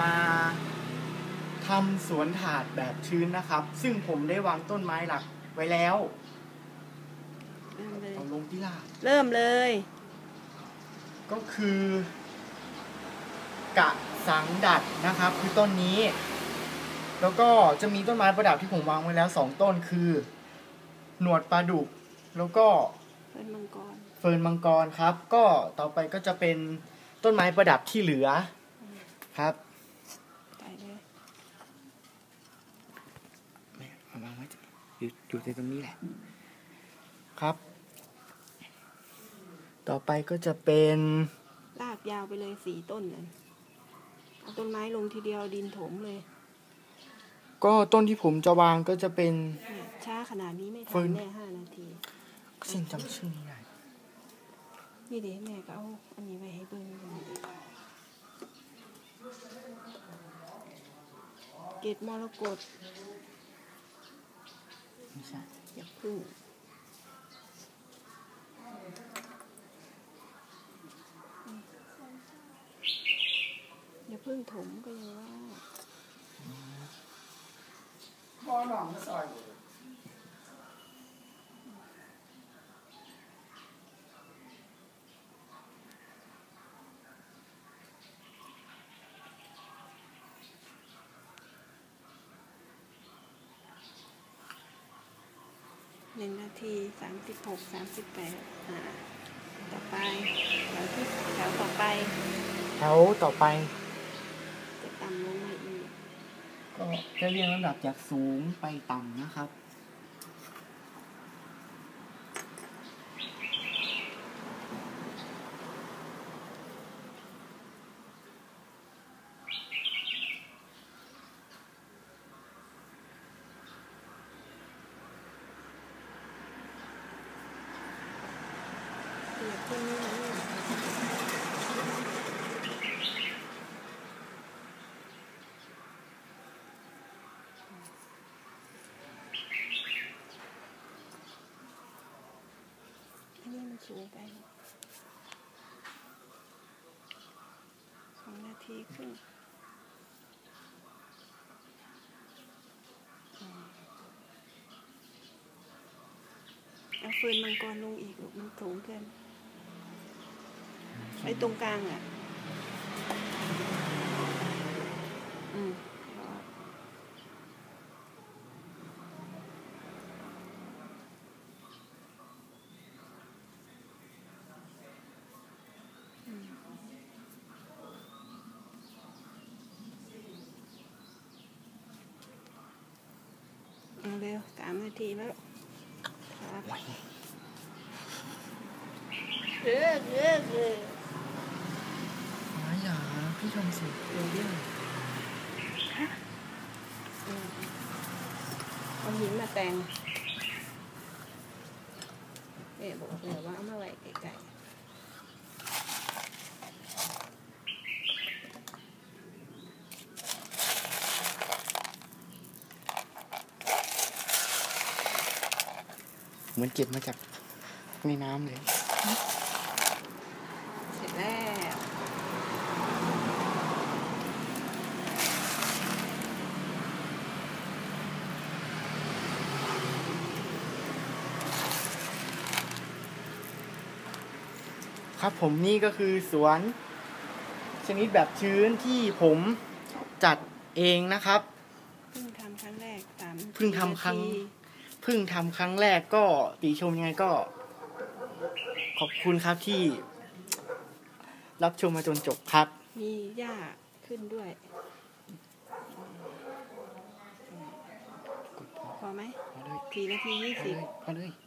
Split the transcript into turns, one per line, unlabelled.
มาทำสวนถาดแบบชื้นนะครับ ซึ่งผมได้วางต้นไม้หลักไว้แล้ว
เริ่มเลย
เอาลงที่ลาด
เริ่มเลย
ก็คือกะสังดัดนะครับ คือต้นนี้ แล้วก็จะมีต้นไม้ประดับที่ผมวางไว้แล้วสองต้นคือ หนวดปลาดุก แล้วก็
เป็นมังกร
เฟิร์นมังกรครับ ก็ต่อไปก็จะเป็นต้นไม้ประดับที่เหลือครับ
ใส่เลย
แม่เอาวางไว้ อยู่อยู่ในตรงนี้แหละ ครับ ต่อไปก็จะเป็น
ลากยาวไปเลยสี่ต้นเลยเอาต้นไม้ลงทีเดียวดินถมเลย
ก็ต้นที่ผมจะวางก็จะเป็น
เนี่ยช้าขนาดนี้ไม่
เฟิ
ทั
ร์
น
น
แน่ห้านาที
สิ่งจำชื่อไม่ได้
นี่เดี๋ยวแม่ก็เอาอันนี้ไว้ให้เบิ่งเกตมรกต
ไม่ใช่
อย่าพึ่งอย่าพึ่งถมก็ยังว่า
บ่อหนองซอย
หนึ่งนาทีสามสิบหกสามสิบแปดอ่าต่อไปแถวที่แถวต่อไป
แถวต่อไป
จะต่ำลงมาอีก
ก็จะเรียงลำดับจากสูงไปต่ำนะครับ
เดี๋ยวขึ้นนี่นะอันนี้มัน สูงไปสองนาทีครึ่งอืมเอาฟืนมังกรลงอีกลูกมันสูงเกิน ไอ้ตรงกลางอะอืมา
พี่ทำสิเร็วเรื่อง
อืมเอาหินมาแต่งเอ๊ะบอกเลยว่าเอามาไว้ไกล
เหมือนเก็บมาจากในน้ำเลย
ๆ เสร็จแล้ว
ครับผมนี่ก็คือสวนชนิดแบบชื้นที่ผมจัดเองนะครับ
เพิ่งทำครั้งแรกสาม
เพิ่งทำครั้ง
นาที
เพิ่งทำครั้งแรกก็ติชมยังไงก็ ขอบคุณครับที่ รับชมมาจนจบครับ
มีหญ้าขึ้นด้วย พอไหม
พอเลย
สี่นาทียี่
พอ
สิบ
เลยพอเลย